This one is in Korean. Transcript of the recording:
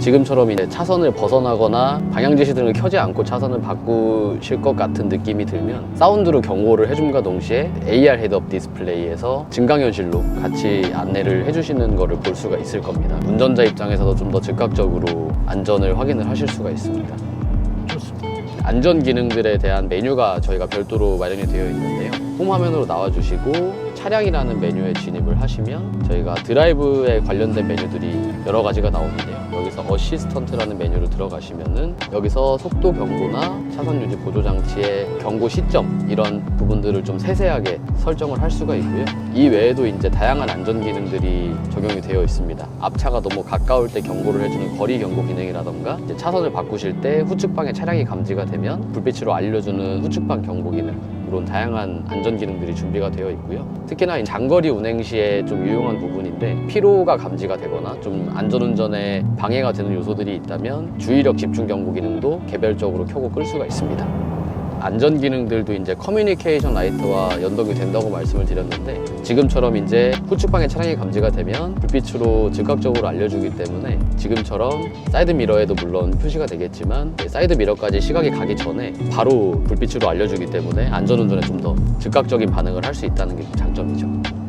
지금처럼 이제 차선을 벗어나거나 방향 지시 등을 켜지 않고 차선을 바꾸실 것 같은 느낌이 들면 사운드로 경고를 해줌과 동시에 AR 헤드업 디스플레이에서 증강현실로 같이 안내를 해주시는 것을 볼 수가 있을 겁니다. 운전자 입장에서도 좀 더 즉각적으로 안전을 확인을 하실 수가 있습니다. 안전 기능들에 대한 메뉴가 저희가 별도로 마련이 되어 있는데요. 홈 화면으로 나와주시고 차량이라는 메뉴에 진입을 하시면 저희가 드라이브에 관련된 메뉴들이 여러 가지가 나오는데요. 여기서 어시스턴트라는 메뉴로 들어가시면은 여기서 속도 경고나 차선 유지 보조 장치의 경고 시점 이런 부분들을 좀 세세하게 설정을 할 수가 있고요. 이 외에도 이제 다양한 안전 기능들이 적용이 되어 있습니다. 앞차가 너무 가까울 때 경고를 해주는 거리 경고 기능이라던가 차선을 바꾸실 때 후측방에 차량이 감지가 되면 불빛으로 알려주는 후측방 경고 기능 이런 다양한 안전 기능들이 준비가 되어 있고요. 특히나 이 장거리 운행 시에 좀 유용한 부분인데 피로가 감지가 되거나 좀 안전운전에 방해가 되는 요소들이 있다면 주의력 집중 경고 기능도 개별적으로 켜고 끌 수가 있습니다. 안전 기능들도 이제 커뮤니케이션 라이트와 연동이 된다고 말씀을 드렸는데 지금처럼 이제 후측방에 차량이 감지가 되면 불빛으로 즉각적으로 알려주기 때문에 지금처럼 사이드 미러에도 물론 표시가 되겠지만 사이드 미러까지 시각이 가기 전에 바로 불빛으로 알려주기 때문에 안전 운전에 좀 더 즉각적인 반응을 할 수 있다는 게 장점이죠.